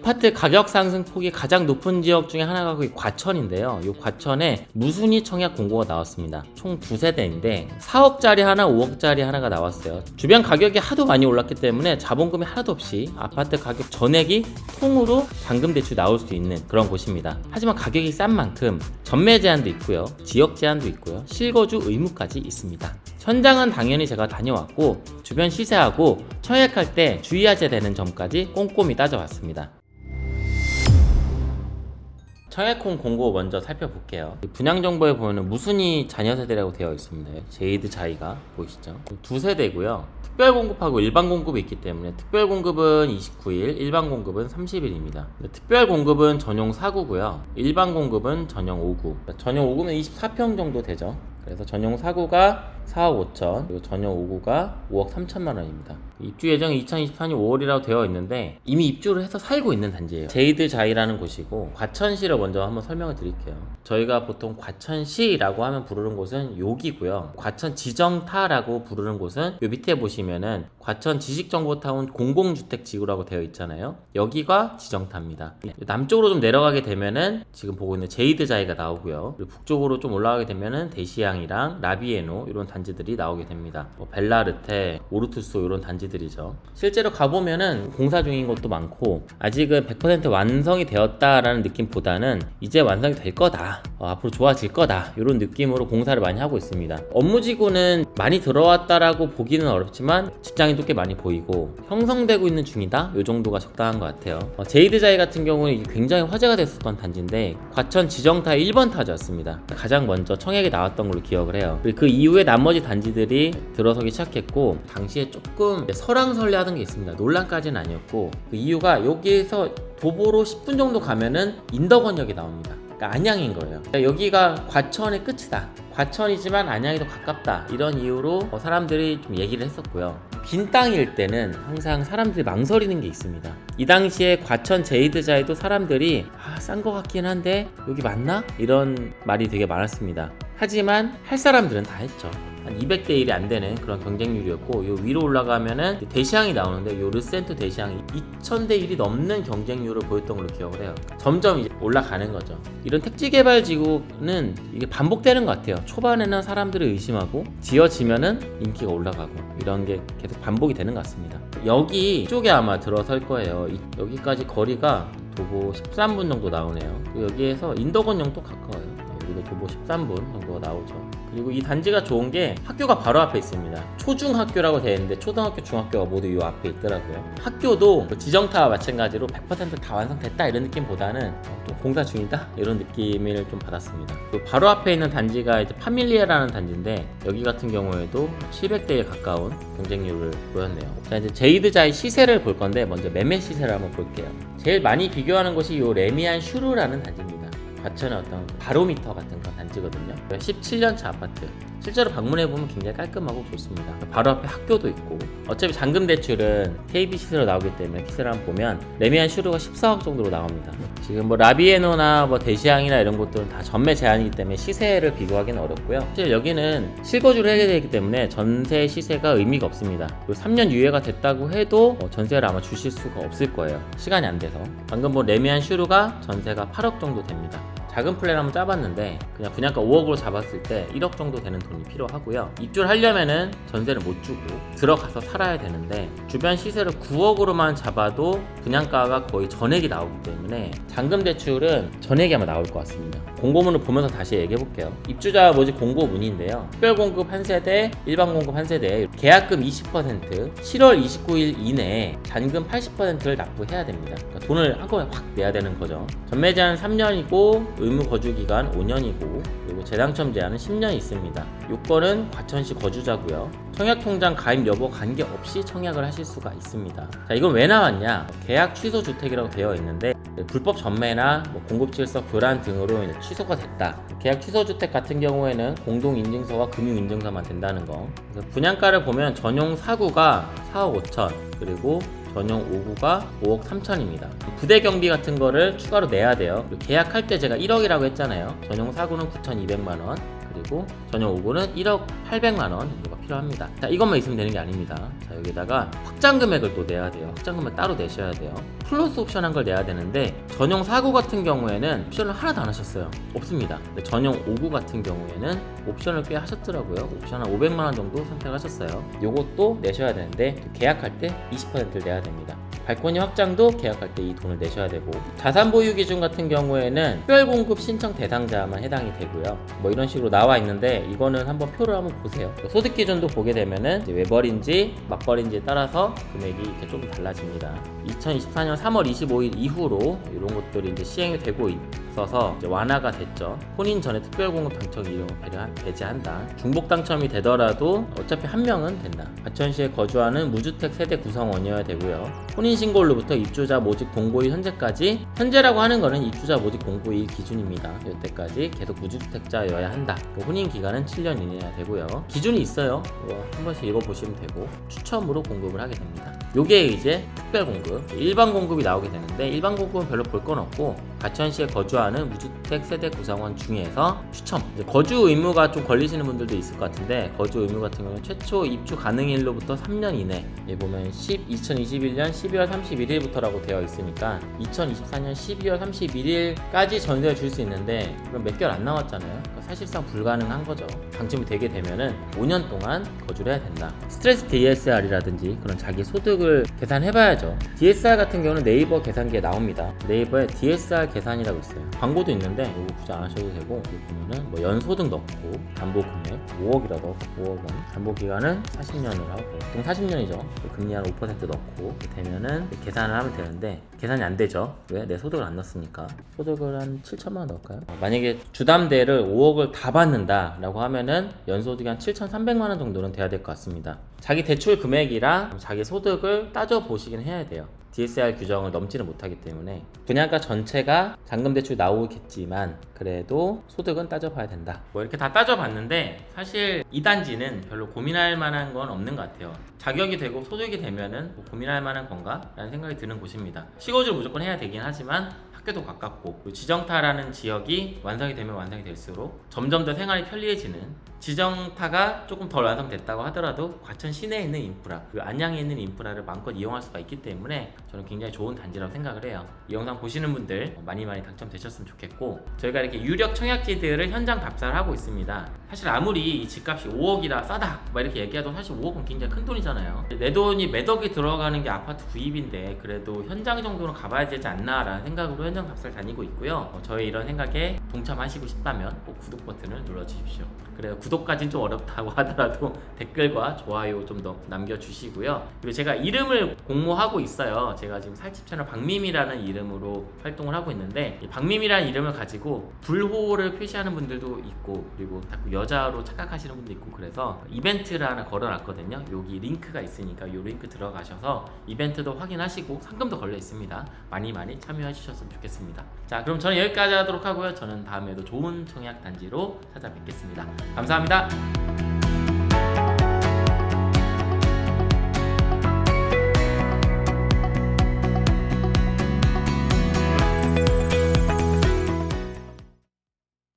아파트 가격 상승 폭이 가장 높은 지역 중에 하나가 그 과천인데요. 이 과천에 무순위 청약 공고가 나왔습니다. 총 두 세대인데 4억짜리 하나, 5억짜리 하나가 나왔어요. 주변 가격이 하도 많이 올랐기 때문에 자본금이 하나도 없이 아파트 가격 전액이 통으로 잔금 대출 나올 수 있는 그런 곳입니다. 하지만 가격이 싼 만큼 전매 제한도 있고요. 지역 제한도 있고요. 실거주 의무까지 있습니다. 현장은 당연히 제가 다녀왔고 주변 시세하고 청약할 때 주의하셔야 되는 점까지 꼼꼼히 따져봤습니다. 청약홈 공고 먼저 살펴볼게요. 이 분양 정보에 보면 무순위 자녀 세대라고 되어 있습니다. 제이드 자이가 보이시죠? 두 세대고요. 특별 공급하고 일반 공급이 있기 때문에 특별 공급은 29일, 일반 공급은 30일입니다. 특별 공급은 전용 4구고요. 일반 공급은 전용 5구. 전용 5구면 24평 정도 되죠. 그래서 전용 4구가 4억 5천, 그리고 전용 5구가 5억 3천만 원입니다. 입주 예정이 2024년 5월이라고 되어 있는데 이미 입주를 해서 살고 있는 단지예요. 제이드 자이라는 곳이고 과천시를 먼저 한번 설명을 드릴게요. 저희가 보통 과천시라고 하면 부르는 곳은 여기고요. 과천 지정타라고 부르는 곳은 요 밑에 보시면은 과천 지식정보타운 공공주택지구라고 되어 있잖아요. 여기가 지정타입니다. 남쪽으로 좀 내려가게 되면은 지금 보고 있는 제이드 자이가 나오고요. 그리고 북쪽으로 좀 올라가게 되면은 대시양이랑 라비에노 이런 단 지들이 나오게 됩니다. 뭐 벨라르테, 오르투소 이런 단지들이죠. 실제로 가보면은 공사 중인 곳도 많고 아직은 100% 완성이 되었다라는 느낌보다는 이제 완성이 될 거다. 어, 앞으로 좋아질 거다. 이런 느낌으로 공사를 많이 하고 있습니다. 업무지구는 많이 들어왔다라고 보기는 어렵지만 직장인도 꽤 많이 보이고 형성되고 있는 중이다. 이 정도가 적당한 것 같아요. 어, 제이드자이 같은 경우는 굉장히 화제가 됐었던 단지인데 과천 지정타 1번 타지였습니다. 가장 먼저 청약에 나왔던 걸로 기억을 해요. 그 이후에 나머지 단지들이 들어서기 시작했고 당시에 조금 설왕설래하던 게 있습니다. 논란까지는 아니었고 그 이유가 여기에서 도보로 10분 정도 가면은 인덕원역이 나옵니다. 그러니까 안양인 거예요. 그러니까 여기가 과천의 끝이다. 과천이지만 안양이 더 가깝다. 이런 이유로 어, 사람들이 좀 얘기를 했었고요. 빈 땅일 때는 항상 사람들이 망설이는 게 있습니다. 이 당시에 과천 제이드자에도 사람들이 아, 싼 거 같긴 한데 여기 맞나? 이런 말이 되게 많았습니다. 하지만 할 사람들은 다 했죠. 한 200대 1이 안 되는 그런 경쟁률이었고 요 위로 올라가면은 대시항이 나오는데 요 르센토 대시항이 2000대 1이 넘는 경쟁률을 보였던 걸로 기억을 해요. 점점 이제 올라가는 거죠. 이런 택지 개발 지구는 이게 반복되는 것 같아요. 초반에는 사람들을 의심하고 지어지면은 인기가 올라가고 이런 게 계속 반복이 되는 것 같습니다. 여기 쪽에 아마 들어설 거예요. 이- 여기까지 거리가 도보 13분 정도 나오네요. 여기에서 인덕원역도 가까워요. 여기도 도보 13분 정도가 나오죠. 그리고 이 단지가 좋은 게 학교가 바로 앞에 있습니다. 초중학교라고 되어 있는데 초등학교, 중학교가 모두 이 앞에 있더라고요. 학교도 뭐 지정타와 마찬가지로 100%다 완성됐다 이런 느낌보다는 어, 좀 공사 중이다 이런 느낌을 좀 받았습니다. 그리고 바로 앞에 있는 단지가 이제 파밀리에라는 단지인데 여기 같은 경우에도 700대에 가까운 경쟁률을 보였네요. 자 이제 제이드자의 시세를 볼 건데 먼저 매매 시세를 한번 볼게요. 제일 많이 비교하는 곳이 이 레미안 슈르라는 단지입니다. 과천의 어떤 바로미터 같은 그런 단지거든요. 17년차 아파트. 실제로 방문해 보면 굉장히 깔끔하고 좋습니다. 바로 앞에 학교도 있고 어차피 잔금 대출은 KB 시세로 나오기 때문에 시세를 한번 보면 레미안 슈르가 14억 정도로 나옵니다. 지금 뭐 라비에노나 뭐 대시항이나 이런 곳들은 다 전매 제한이기 때문에 시세를 비교하기는 어렵고요. 사실 여기는 실거주를 해야 되기 때문에 전세 시세가 의미가 없습니다. 그리고 3년 유예가 됐다고 해도 어, 전세를 아마 주실 수가 없을 거예요. 시간이 안 돼서. 방금 뭐 레미안 슈르가 전세가 8억 정도 됩니다. 작은 플랜 한번 짜봤는데 그냥 분양가 5억으로 잡았을 때 1억 정도 되는 돈이 필요하고요. 입주를 하려면은 전세를 못 주고 들어가서 살아야 되는데 주변 시세를 9억으로만 잡아도 분양가가 거의 전액이 나오기 때문에 잔금 대출은 전액이 아마 나올 것 같습니다. 공고문을 보면서 다시 얘기해 볼게요. 입주자 모집 공고문인데요. 특별 공급 한 세대, 일반 공급 한 세대, 계약금 20%, 7월 29일 이내에 잔금 80%를 납부해야 됩니다. 그러니까 돈을 한꺼번에 확 내야 되는 거죠. 전매 제한 3년이고 의무 거주 기간 5년이고 그리고 재당첨 제한은 10년 있습니다. 요건은 과천시 거주자고요. 청약 통장 가입 여부 관계없이 청약을 하실 수가 있습니다. 자, 이건 왜 나왔냐? 계약 취소 주택이라고 되어 있는데 불법 전매나 뭐 공급 질서 교란 등으로 취소가 됐다. 계약 취소 주택 같은 경우에는 공동 인증서와 금융 인증서만 된다는 거. 분양가를 보면 전용 4구가 4억 5천 그리고 전용 5구가 5억 3천입니다. 부대 경비 같은 거를 추가로 내야 돼요. 계약할 때 제가 1억이라고 했잖아요. 전용 4구는 9,200만 원, 그리고 전용 5구는 1억 800만 원 필요합니다. 자, 이것만 있으면 되는 게 아닙니다. 자, 여기다가 확장 금액을 또 내야 돼요. 확장 금액 따로 내셔야 돼요. 플러스 옵션 한 걸 내야 되는데 전용 4구 같은 경우에는 옵션을 하나도 안 하셨어요. 없습니다. 전용 5구 같은 경우에는 옵션을 꽤 하셨더라고요. 옵션 한 500만 원 정도 선택하셨어요. 요것도 내셔야 되는데 계약할 때 20%를 내야 됩니다. 발코니 확장도 계약할 때 이 돈을 내셔야 되고 자산 보유 기준 같은 경우에는 특별 공급 신청 대상자만 해당이 되고요. 뭐 이런 식으로 나와 있는데 이거는 한번 표를 한번 보세요. 소득 기준도 보게 되면은 외벌인지 맞벌인지에 따라서 금액이 이렇게 조금 달라집니다. 2024년 3월 25일 이후로 이런 것들이 이제 시행이 되고 있어서 이제 완화가 됐죠. 혼인 전에 특별 공급 당첨 이용 배려- 배제한다. 중복 당첨이 되더라도 어차피 한 명은 된다. 과천시에 거주하는 무주택 세대 구성원이어야 되고요. 혼인 신고일로부터 입주자 모집 공고일 현재까지 현재라고 하는 거는 입주자 모집 공고일 기준입니다. 이때까지 계속 무주택자여야 한다. 그 혼인 기간은 7년 이내야 되고요. 기준이 있어요. 한 번씩 읽어보시면 되고 추첨으로 공급을 하게 됩니다. 요게 이제 특별 공급, 일반 공급이 나오게 되는데 일반 공급은 별로 볼 건 없고 가천시에 거주하는 무주택 세대 구성원 중에서 추첨. 거주 의무가 좀 걸리시는 분들도 있을 것 같은데 거주 의무 같은 경우는 최초 입주 가능일로부터 3년 이내. 여기 보면 10, 2021년 12월 31일부터라고 되어 있으니까 2024년 12월 31일까지 전세를 줄 수 있는데 그럼 몇 개월 안 남았잖아요. 그러니까 사실상 불가능한 거죠. 당첨이 되게 되면은 5년 동안 거주를 해야 된다. 스트레스 DSR이라든지 그런 자기 소득을 계산해봐야죠. DSR 같은 경우는 네이버 계산기에 나옵니다. 네이버에 DSR 계산이라고 있어요. 광고도 있는데 이거 굳이 안 하셔도 되고 여기 보면은 뭐 연소득 넣고 담보 금액 5억이라도 5억 원 담보 기간은 40년을 하고 보통 40년이죠. 금리 한 5% 넣고 되면은 계산을 하면 되는데 계산이 안 되죠. 왜? 내 소득을 안 넣었으니까 소득을 한 7천만 원 넣을까요? 어, 만약에 주담대를 5억을 다 받는다라고 하면 은 연소득이 한 7,300만 원 정도는 돼야 될 것 같습니다. 자기 대출 금액이랑 자기 소득을 따져 보시긴 해야 돼요. DSR 규정을 넘지는 못하기 때문에 분양가 전체가 잔금 대출 나오겠지만 그래도 소득은 따져봐야 된다. 뭐 이렇게 다 따져봤는데 사실 이 단지는 별로 고민할 만한 건 없는 것 같아요. 자격이 되고 소득이 되면은 뭐 고민할 만한 건가라는 생각이 드는 곳입니다. 시거주를 무조건 해야 되긴 하지만 학교도 가깝고 지정타라는 지역이 완성이 되면 완성이 될수록 점점 더 생활이 편리해지는 지정타가 조금 덜 완성됐다고 하더라도 과천 시내에 있는 인프라 그리고 안양에 있는 인프라를 마음껏 이용할 수가 있기 때문에 저는 굉장히 좋은 단지라고 생각을 해요. 이 영상 보시는 분들 많이 많이 당첨되셨으면 좋겠고 저희가 이렇게 유력 청약지들을 현장 답사를 하고 있습니다. 사실 아무리 이 집값이 5억이라 싸다 막 이렇게 얘기해도 사실 5억은 굉장히 큰 돈이잖아요. 내 돈이 몇 억이 들어가는 게 아파트 구입인데 그래도 현장 정도는 가봐야 되지 않나 라는 생각으로 현장 답사를 다니고 있고요. 어, 저희 이런 생각에 동참하시고 싶다면 꼭 구독 버튼을 눌러주십시오. 그래요 구독까지는 좀 어렵다고 하더라도 댓글과 좋아요 좀 더 남겨주시고요. 그리고 제가 이름을 공모하고 있어요. 제가 지금 살집 채널 박밈이라는 이름으로 활동을 하고 있는데 이 박밈이라는 이름을 가지고 불호를 표시하는 분들도 있고 그리고 자꾸 여자로 착각하시는 분도 있고 그래서 이벤트를 하나 걸어놨거든요. 여기 링크가 있으니까 이 링크 들어가셔서 이벤트도 확인하시고 상금도 걸려 있습니다. 많이 많이 참여해 주셨으면 좋겠습니다. 자 그럼 저는 여기까지 하도록 하고요. 저는 다음에도 좋은 청약 단지로 찾아뵙겠습니다 감사합니다